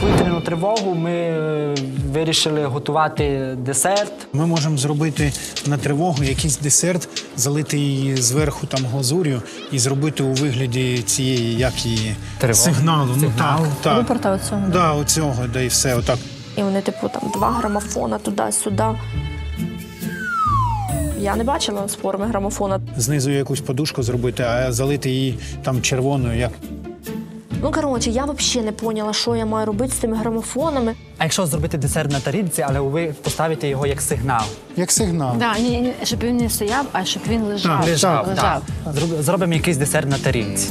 повітряну тривогу ми е, вирішили готувати десерт. Ми можемо зробити на тривогу якийсь десерт, залити її зверху там глазур'ю і зробити у вигляді цієї, як її Тривоги? сигналу. Ну так, так. Рупорта оцього. Да, оцього, да і все. Отак. І вони, типу, там два грамофона туди-сюди. Я не бачила з форми грамофона. Знизу якусь подушку зробити, а залити її там червоною, як Ну, коротше, я взагалі не поняла, що я маю робити з тими грамофонами. А якщо зробити десерт на тарілці, але ви поставите його як сигнал. Як сигнал. Да, ні, ні, щоб він не стояв, а щоб він лежав. Так, Лежав, лежав. так. Зроб- Зробимо якийсь десерт на тарілці.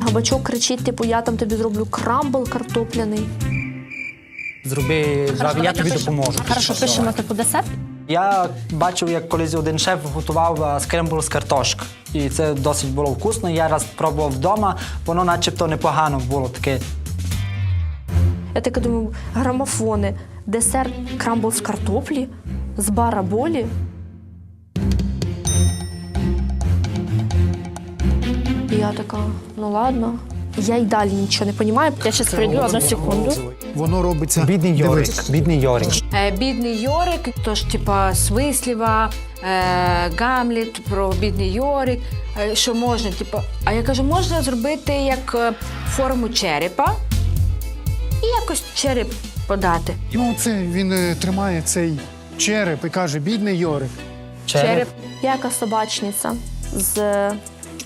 Габачок кричить, типу, я там тобі зроблю крамбл картопляний. Зроби, я тобі допоможу. Хорошо, пишемо типу десерт. Я бачив, як колись один шеф готував е, скрембл з картошки. І це досить було вкусно. Я раз пробував вдома, воно начебто непогано було таке. Я таке думаю, грамофони, десерт крамбл з картоплі, з бараболі. І я така, ну ладно. Я й далі нічого не розумію. Я зараз прийду одну секунду. Воно робиться. Бідний Йорик. Бідний Йорик. Е, бідний Йорик, тож, типа, Свисліва, е, Гамліт про бідний Йорик. Е, що можна, типу, а я кажу, можна зробити як форму черепа і якось череп подати. Ну, це він е, тримає цей череп і каже, бідний Йорик. Череп. Я яка собачниця з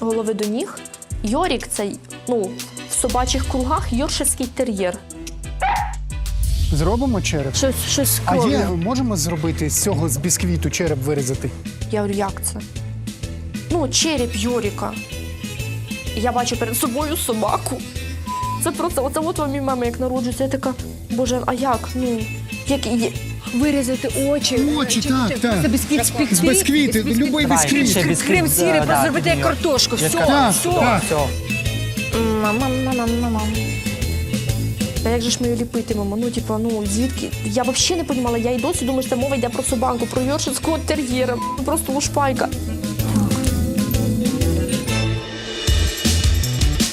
голови до ніг. Йорік це ну, в собачих кругах йорширський тер'єр. Зробимо череп. Щось, щось з А кров'ю. є, можемо зробити з цього з бісквіту череп вирізати? Я говорю, як це? Ну, череп Йоріка. Я бачу перед собою собаку. Це просто оце от вам і мама як народжується. Я така, боже, а як? Ну, як є. Вирізати очі. Очі, Чи- так, чи- так. Це бісквіт спекти. Бісквіти, бісквіт любий бісквіт. Крем да, просто зробити як картошку. Все, Так, все. так. Мама, мама, мама. Та як же ж ми її ліпитимемо? Ну, типу, ну звідки? Я взагалі не розуміла. Я й досі думаю, що мова йде про собаку, про йоршинського тер'єра. Просто лушпайка.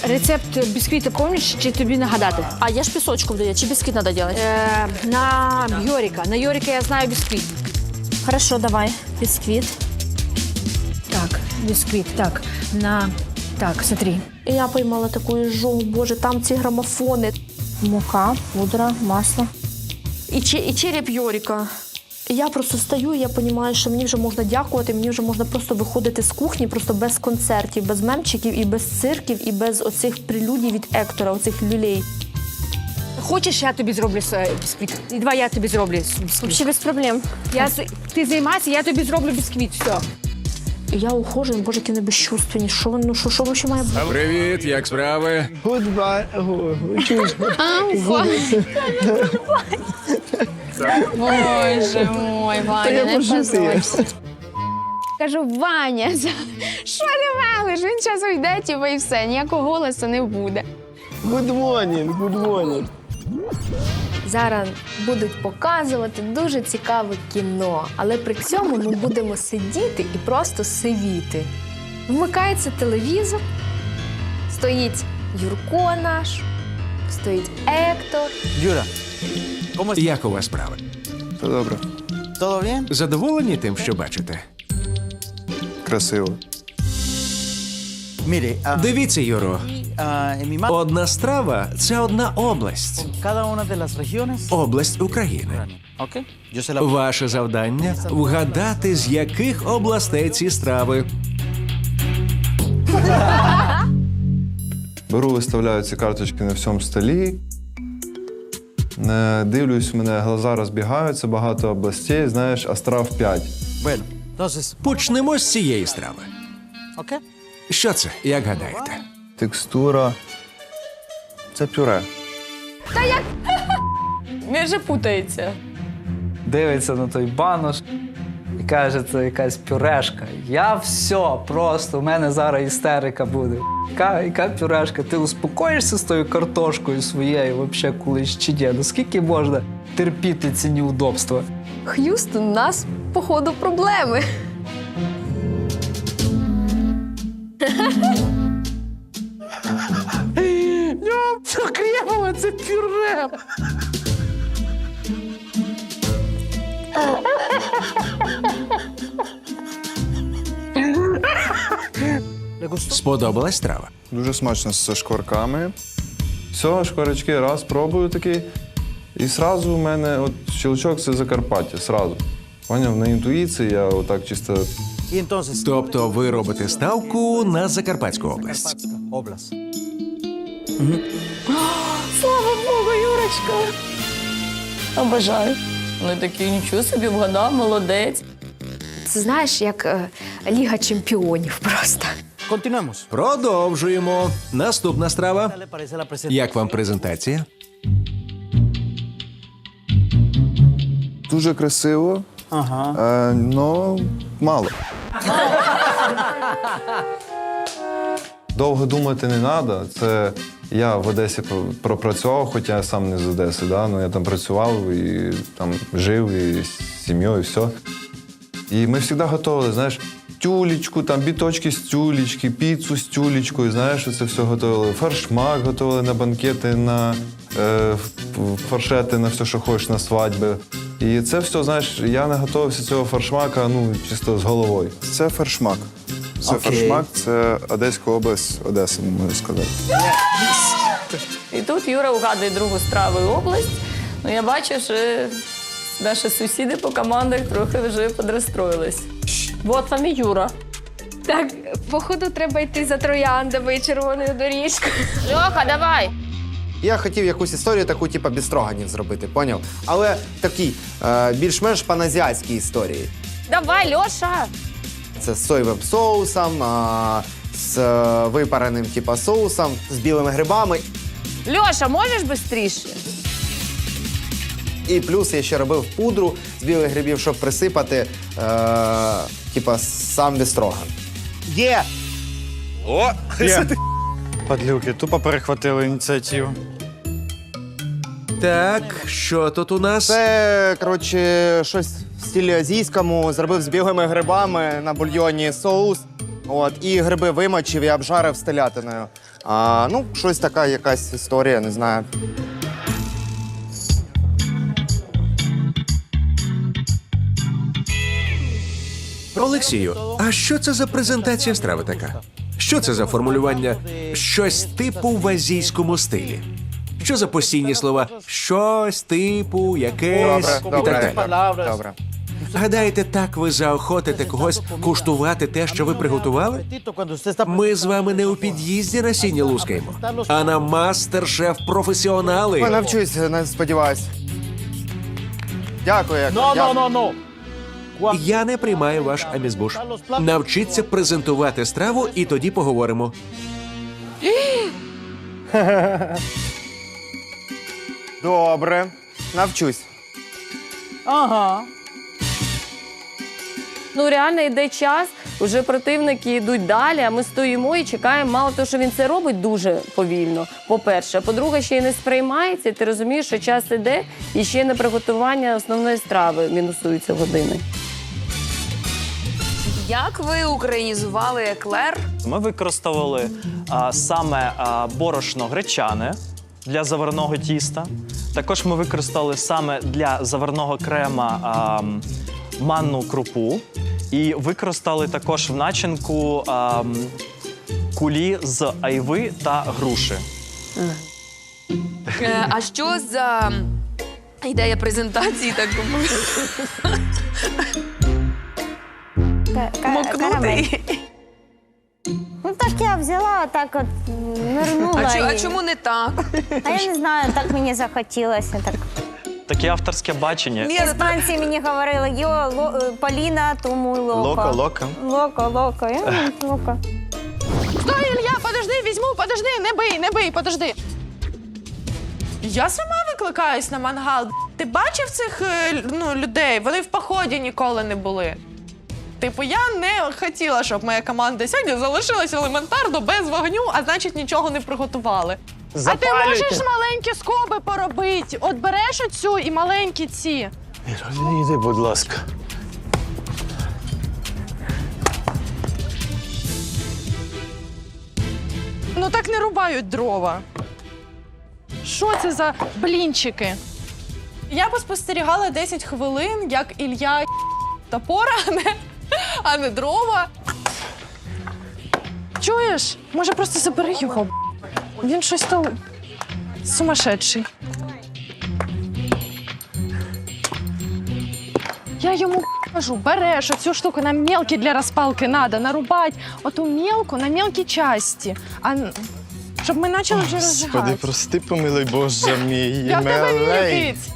Рецепт бісквіту помніш, чи тобі нагадати? А я ж пісочку вдає, чи бісквіт треба робити? Е, на Йорика. На Йорика я знаю бісквіт. Хорошо, давай. Бісквіт. Так, бісквіт. Так, на... Так, смотри. І я поймала таку жогу, боже, там ці грамофони. Мука, пудра, масло. І, че- і череп Йоріка. Я просто стою, і я розумію, що мені вже можна дякувати, мені вже можна просто виходити з кухні, просто без концертів, без мемчиків, і без цирків, і без оцих прелюдій від Ектора, оцих люлей. Хочеш, я тобі зроблю е, бісквіт? І Давай я тобі зроблю бісквіт. Взагалі без проблем. Я, з- ти займайся, я тобі зроблю бісквіт. Все. Я ухожу, боже, які вони безчувственні. Що вони, ну що, що вообще має бути? Привіт, як справи? Боже мой, Ваня, не позорься. Кажу, Ваня, що ти мелиш? Він зараз уйде, типу, і все, ніякого голосу не буде. Good morning, good morning. Зараз будуть показувати дуже цікаве кіно, але при цьому ми будемо сидіти і просто сивіти. Вмикається телевізор, стоїть Юрко наш, стоїть Ектор. Юра, Як у вас справи? Все добре. Задоволені тим, що бачите? Красиво. Ah, Дивіться, Юро, ah, одна страва це одна область. Область України. Ваше завдання вгадати, з яких областей ці страви. Беру, виставляю ці карточки на всьому столі. Дивлюсь, у мене глаза розбігаються, багато областей, знаєш, астрав 5. Bueno, Почнемо з цієї страви. ¿ok? Що це, як гадаєте? Текстура. Це пюре. Та Він же путається. Дивиться на той банош і каже, це якась пюрешка. Я все, просто у мене зараз істерика буде. Яка, яка пюрешка? Ти успокоїшся з тою картошкою своєю, взагалі, колись чи ні? Ну скільки можна терпіти ці неудобства? Х'юстон, у нас, походу, проблеми. Кремове це пюре. Сподобалась страва. Дуже смачно з шкварками. Все, шкварочки, раз пробую такий. І сразу у мене от щелчок це Закарпаття. Сразу. Поняв, на інтуїції я отак чисто Тобто ви робите ставку на Закарпатську область. Слава Богу, Юрочка! Обожаю. Вони такі, нічого собі вгадав, молодець. Це знаєш, як е, Ліга чемпіонів просто. Continuemos. Продовжуємо. Наступна страва. ¿Qué le parece la presentación? Як вам презентація? дуже красиво, Ага. е, но мало. Довго думати не треба. Це я в Одесі пропрацював, хоча я сам не з Одеси, да? ну, я там працював і там жив, і з сім'єю, і все. І ми завжди готували, знаєш, тюлечку, там біточки з тюлечки, піцу з тюлечкою, знаєш, це все готували. Фаршмак готували на банкети, на е, фаршети, на все, що хочеш, на свадьби. І це все, знаєш, я не готувався цього фаршмака, ну, чисто з головою. Це фаршмак. Це Окей. фаршмак, це Одеська область, Одеса, можна сказати. І тут Юра угадує другу страву і область. Ну я бачу, що наші сусіди по командах трохи вже подрозстроїлись. Вот вам і Юра. Так, походу, треба йти за трояндами і червоною доріжкою. Льоха, давай! Я хотів якусь історію таку, типу, без строганів зробити, поняв? Але такій е, більш-менш паназіатській історії. Давай, Льоша! Це з соєвим соусом, а, з е, випареним типу, соусом, з білими грибами. Льоша, можеш швидше? І плюс я ще робив пудру з білих грибів, щоб присипати, е, типа, сам бістроган. Є! Падлюки, тупо перехватили ініціативу. Так, що тут у нас? Це, коротше, щось в стилі азійському. Зробив з білими грибами на бульйоні соус. От, і гриби вимочив і обжарив з телятиною. А, ну, щось така якась історія, не знаю. Олексію, а що це за презентація страви така? Що це за формулювання щось типу в азійському стилі? Що за постійні слова? Щось типу, якесь Добре, і так далі. добре. Гадаєте, так ви заохотите когось куштувати те, що ви приготували? Ми з вами не у під'їзді на сіні лускаємо, а на мастер-шеф професіонали. навчусь, не сподіваюсь. Дякую, як. No, no, no, no. Я не приймаю ваш амізбуш. Навчіться презентувати страву, і тоді поговоримо. Добре, навчусь. Ага. Ну реально йде час, вже противники йдуть далі, а ми стоїмо і чекаємо. Мало того, що він це робить дуже повільно. По-перше, по-друге, ще й не сприймається. і Ти розумієш, що час іде, і ще на приготування основної страви мінусуються години. Як ви українізували еклер? Ми використовували а, саме а, борошно гречане для заварного тіста. Також ми використали саме для заварного крема а, манну крупу. І використали також в начинку а, кулі з айви та груші. Е, а що за ідея презентації так мокнути? Ну так я взяла, так от нирнула. А, чо- а і- чому не так? А я не знаю, так мені захотілося. Так. Таке авторське бачення. Іспанці мені говорили, йо, ло, е, Поліна, тому локо. Локо, локо. Локо, локо. Я, м, локо. Стой, Ілля, подожди, візьму, подожди, не бий, не бий, подожди. Я сама викликаюсь на мангал. Ти бачив цих е, ну, людей? Вони в поході ніколи не були. Типу, я не хотіла, щоб моя команда сьогодні залишилась елементарно без вогню, а значить нічого не приготували. А ти можеш маленькі скоби поробити? От береш оцю і маленькі ці. Іди, будь ласка. Ну так не рубають дрова. Що це за блінчики? Я поспостерігала 10 хвилин, як Ілля топора, не, а не дрова. Чуєш? Може, просто забери його. Він щось то сумасшедший. Я йому кажу, береш оцю штуку на мелкі для розпалки треба нарубати оту мелку на мелкі часті. А н- щоб ми почали вже розжигати. прости, помилуй Боже мій. Я в тебе кіць.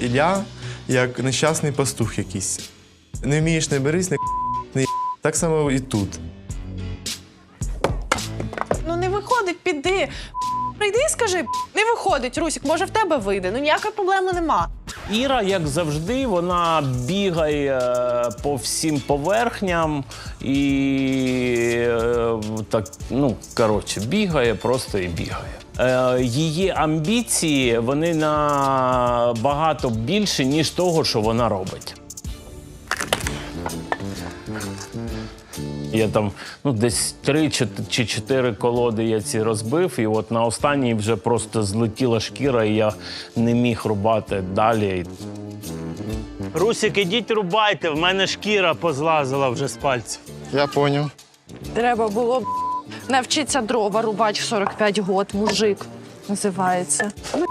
Ілля, як нещасний пастух якийсь. Не вмієш, не берись, не не так само і тут. Ну не виходить, піди. Прийди і скажи, не виходить, Русік, може в тебе вийде. Ну ніякої проблеми нема. Іра, як завжди, вона бігає е, по всім поверхням і е, так, ну, коротше, бігає просто і бігає. Е, Її амбіції вони набагато більше, ніж того, що вона робить. Я там ну, десь три чи- чотири колоди я ці розбив, і от на останній вже просто злетіла шкіра, і я не міг рубати далі. Русик, ідіть рубайте, в мене шкіра позлазила вже з пальців. Я поняв. Треба було б навчитися дрова рубати в 45 год, мужик називається. Ну,